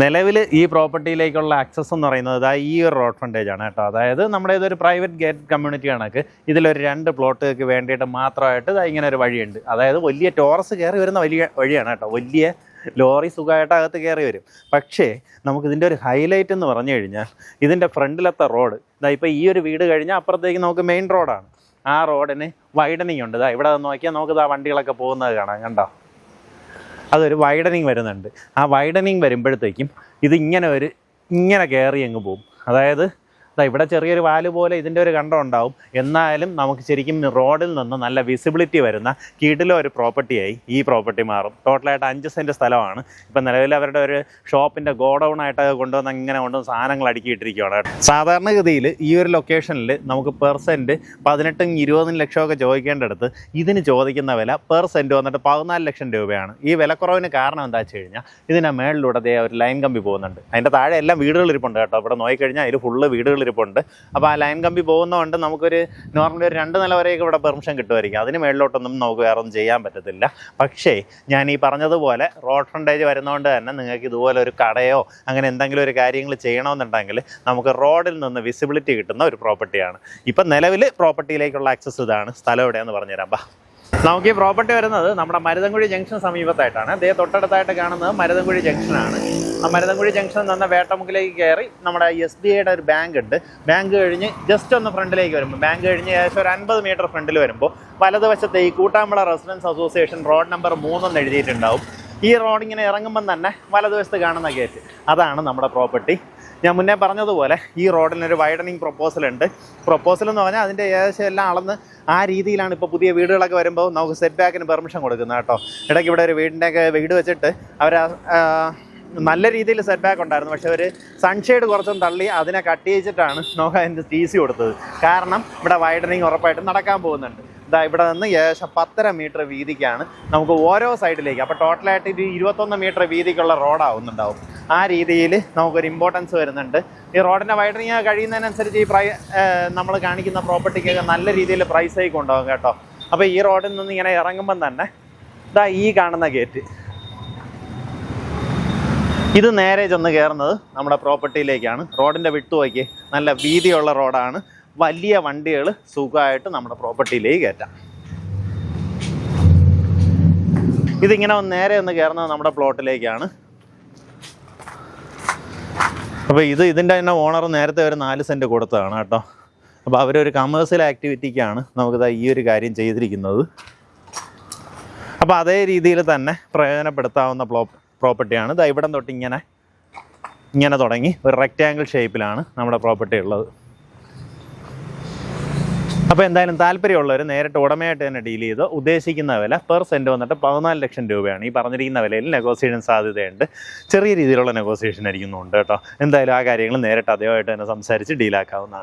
നിലവിൽ ഈ പ്രോപ്പർട്ടിയിലേക്കുള്ള ആക്സസ് എന്ന് പറയുന്നത് അതായത് ഈ ഒരു റോഡ് ഫ്രണ്ടേജ് ആണ് കേട്ടോ. അതായത് നമ്മുടെ ഇതൊരു പ്രൈവറ്റ് ഗേറ്റ് കമ്മ്യൂണിറ്റി കണക്ക്. ഇതിലൊരു രണ്ട് പ്ലോട്ടുകൾക്ക് വേണ്ടിയിട്ട് മാത്രമായിട്ട് ഇങ്ങനെ ഒരു വഴിയുണ്ട്. അതായത് വലിയ ടോറസ് കയറി വരുന്ന വലിയ വഴിയാണ് കേട്ടോ. വലിയ ലോറി സുഖമായിട്ട് അകത്ത് കയറി വരും. പക്ഷേ നമുക്ക് ഇതിന്റെ ഒരു ഹൈലൈറ്റ് എന്ന് പറഞ്ഞു കഴിഞ്ഞാൽ ഇതിന്റെ ഫ്രണ്ടിലത്തെ റോഡ് ഇതാ ഇപ്പോൾ ഈ ഒരു വീട് കഴിഞ്ഞാൽ അപ്പുറത്തേക്ക് നമുക്ക് മെയിൻ റോഡാണ് ആ റോഡിന് വൈഡനിങ് ഉണ്ട്. ഇതാ ഇവിടെ നോക്കിയാൽ നമുക്ക് ഇതാ വണ്ടികളൊക്കെ പോകുന്നത് കാണാം. കണ്ടോ? അതൊരു വൈഡനിങ് വരുന്നുണ്ട്. ആ വൈഡനിങ് വരുമ്പോഴത്തേക്കും ഇത് ഇങ്ങനെ ഒരു ഇങ്ങനെ കയറി അങ്ങ് പോകും. അതായത് ഇവിടെ ചെറിയൊരു വാൽ പോലെ ഇതിന്റെ ഒരു കണ്ടം ഉണ്ടാവും. എന്നാലും നമുക്ക് ശരിക്കും റോഡിൽ നിന്ന് നല്ല വിസിബിലിറ്റി വരുന്ന കീടിലെ ഒരു പ്രോപ്പർട്ടിയായി ഈ പ്രോപ്പർട്ടി മാറും. ടോട്ടലായിട്ട് അഞ്ച് സെന്റ് സ്ഥലമാണ്. ഇപ്പം നിലവിൽ അവരുടെ ഒരു ഷോപ്പിന്റെ ഗോഡൗൺ ആയിട്ട് കൊണ്ടുവന്ന് ഇങ്ങനെ കൊണ്ടുവന്ന് സാധനങ്ങൾ അടുക്കിയിട്ടിരിക്കുകയാണ്. സാധാരണഗതിയിൽ ഈ ഒരു ലൊക്കേഷനിൽ നമുക്ക് പെർ സെന്റ് പതിനെട്ടും ഇരുപതും ലക്ഷമൊക്കെ ചോദിക്കേണ്ടടുത്ത് ഇതിന് ചോദിക്കുന്ന വില പെർ സെന്റ് വന്നിട്ട് പതിനാല് ലക്ഷം രൂപയാണ്. ഈ വിലക്കുറവിന് കാരണം എന്താ വെച്ച് കഴിഞ്ഞാൽ ഇതിന്റെ മേളിലൂടെ ഒരു ലൈൻ കമ്പി പോകുന്നുണ്ട്. അതിന്റെ താഴെ എല്ലാം വീടുകൾ ഇരിപ്പുണ്ട് കേട്ടോ. ഇവിടെ നോക്കിക്കഴിഞ്ഞാൽ അതിൽ ഫുള്ള് വീടുകൾ ഇരിപ്പുണ്ട് അപ്പോൾ ആ ലൈൻ കമ്പി പോകുന്നതുകൊണ്ട് നമുക്കൊരു നോർമലി ഒരു രണ്ട് നില വരെയൊക്കെ ഇവിടെ പെർമിഷൻ കിട്ടുമായിരിക്കും. അതിന് മേളിലോട്ടൊന്നും നമുക്ക് വേറെ ഒന്നും ചെയ്യാൻ പറ്റത്തില്ല. പക്ഷേ ഞാൻ ഈ പറഞ്ഞതുപോലെ റോഡ് ഫ്രണ്ടേജ് വരുന്നതുകൊണ്ട് തന്നെ നിങ്ങൾക്ക് ഇതുപോലെ ഒരു കടയോ അങ്ങനെ എന്തെങ്കിലും ഒരു കാര്യങ്ങൾ ചെയ്യണമെന്നുണ്ടെങ്കിൽ നമുക്ക് റോഡിൽ നിന്ന് വിസിബിലിറ്റി കിട്ടുന്ന ഒരു പ്രോപ്പർട്ടിയാണ് ഇപ്പം നിലവിൽ പ്രോപ്പർട്ടിയിലേക്കുള്ള ആക്സസ് ഇതാണ്. സ്ഥലം എവിടെയാണെന്ന് പറഞ്ഞുതരാം. ബാ. നമുക്ക് ഈ പ്രോപ്പർട്ടി വരുന്നത് നമ്മുടെ മരുതൻകുഴി ജംഗ്ഷൻ സമീപത്തായിട്ടാണ്. ദേ തൊട്ടടുത്തായിട്ട് കാണുന്നത് മരുതൻകുഴി ജംഗ്ഷനാണ് ആ മരുതൻകുഴി ജംഗ്ഷൻ നിന്ന് വേട്ടമുക്കിലേക്ക് കയറി നമ്മുടെ എസ് ബി ഐയുടെ ഒരു ബാങ്ക് ഉണ്ട്. ബാങ്ക് കഴിഞ്ഞ് ജസ്റ്റ് ഒന്ന് ഫ്രണ്ടിലേക്ക് വരുമ്പോൾ ബാങ്ക് കഴിഞ്ഞ് ഏകദേശം ഒരു അൻപത് മീറ്റർ ഫ്രണ്ടിൽ വരുമ്പോൾ വലതുവശത്തെ ഈ കൂട്ടാമ്പള റെസിഡൻസ് അസോസിയേഷൻ റോഡ് നമ്പർ മൂന്നെന്ന് എഴുതിയിട്ടുണ്ടാവും. ഈ റോഡ് ഇങ്ങനെ ഇറങ്ങുമ്പം തന്നെ വലതുവശത്ത് കാണുന്ന ഗേറ്റ് അതാണ് നമ്മുടെ പ്രോപ്പർട്ടി ഞാൻ മുന്നേ പറഞ്ഞതുപോലെ ഈ റോഡിനൊരു വൈഡനിങ് പ്രൊപ്പോസൽ ഉണ്ട്. പ്രൊപ്പോസൽ എന്ന് പറഞ്ഞാൽ അതിന്റെ ഏകദേശം എല്ലാം അളന്ന് ആ രീതിയിലാണ് ഇപ്പോൾ പുതിയ വീടുകളൊക്കെ വരുമ്പോൾ നമുക്ക് സെറ്റ് ബാക്കിന് പെർമിഷൻ കൊടുക്കുന്നത് കേട്ടോ. ഇടയ്ക്ക് ഇവിടെ ഒരു വീടിന്റെയൊക്കെ വീട് വെച്ചിട്ട് അവർ നല്ല രീതിയിൽ സെറ്റ് ബാക്ക് ഉണ്ടായിരുന്നു. പക്ഷേ ഒരു സൺഷെയ്ഡ് കുറച്ചും തള്ളി അതിനെ കട്ട് ചെയ്തിട്ടാണ് നോക്കാൻ ടി സി കൊടുത്തത്. കാരണം ഇവിടെ വൈഡനിങ് ഉറപ്പായിട്ടും നടക്കാൻ പോകുന്നുണ്ട്. ഇതാ ഇവിടെ നിന്ന് ഏകദേശം പത്തര മീറ്റർ വീതിക്കാണ്. നമുക്ക് ഓരോ സൈഡിലേക്ക് അപ്പോൾ ടോട്ടലായിട്ട് ഇത് ഇരുപത്തൊന്ന് മീറ്റർ വീതിക്കുള്ള റോഡാവുന്നുണ്ടാവും. ആ രീതിയിൽ നമുക്കൊരു ഇമ്പോർട്ടൻസ് വരുന്നുണ്ട്. ഈ റോഡിന്റെ വൈഡനിങ് കഴിയുന്നതിനനുസരിച്ച് ഈ പ്രൈ നമ്മൾ കാണിക്കുന്ന പ്രോപ്പർട്ടിക്കൊക്കെ നല്ല രീതിയിൽ പ്രൈസ് ആയി കൊണ്ടുപോകും കേട്ടോ. അപ്പോൾ ഈ റോഡിൽ നിന്ന് ഇങ്ങനെ ഇറങ്ങുമ്പം തന്നെ ഇതാ ഈ കാണുന്ന ഗേറ്റ് ഇത് നേരെ ചെന്ന് കയറുന്നത് നമ്മുടെ പ്രോപ്പർട്ടിയിലേക്കാണ് റോഡിന്റെ വിട്ടുപോക്കി നല്ല വീതിയുള്ള റോഡാണ്. വലിയ വണ്ടികൾ സുഖമായിട്ട് നമ്മുടെ പ്രോപ്പർട്ടിയിലേക്ക് കയറ്റാം. ഇതിങ്ങനെ ഒന്ന് നേരെ ഒന്ന് കയറുന്നത് നമ്മുടെ പ്ലോട്ടിലേക്കാണ്. അപ്പോൾ ഇത് ഇതിന്റെ തന്നെ ഓണർ നേരത്തെ ഒരു നാല് സെന്റ് കൊടുത്തതാണ് കേട്ടോ. അപ്പോൾ അവരൊരു കമേഴ്സ്യൽ ആക്ടിവിറ്റിക്കാണ് നമുക്കിതാ ഈ ഒരു കാര്യം ചെയ്തിരിക്കുന്നത്. അപ്പോൾ അതേ രീതിയിൽ തന്നെ പ്രയോജനപ്പെടുത്താവുന്ന പ്ലോ പ്രോപ്പർട്ടിയാണ്. ഇതാ ഇവിടം തൊട്ട് ഇങ്ങനെ ഇങ്ങനെ തുടങ്ങി. ഒരു റെക്റ്റാങ്കിൾ ഷേപ്പിലാണ് നമ്മുടെ പ്രോപ്പർട്ടി ഉള്ളത്. അപ്പോൾ എന്തായാലും താല്പര്യമുള്ളവർ നേരിട്ട് ഉടമയായിട്ട് തന്നെ ഡീൽ ചെയ്ത് ഉദ്ദേശിക്കുന്ന വില പെർ സെന്റ് വന്നിട്ട് പതിനാല് ലക്ഷം രൂപയാണ്. ഈ പറഞ്ഞിരിക്കുന്ന വിലയിൽ നെഗോസിയേഷൻ സാധ്യതയുണ്ട്. ചെറിയ രീതിയിലുള്ള നെഗോസിയേഷൻ ആയിരിക്കുന്നുണ്ട് കേട്ടോ. എന്തായാലും ആ കാര്യങ്ങൾ നേരിട്ട് അദ്ദേഹമായിട്ട് തന്നെ സംസാരിച്ച് ഡീലാക്കാവുന്നതാണ്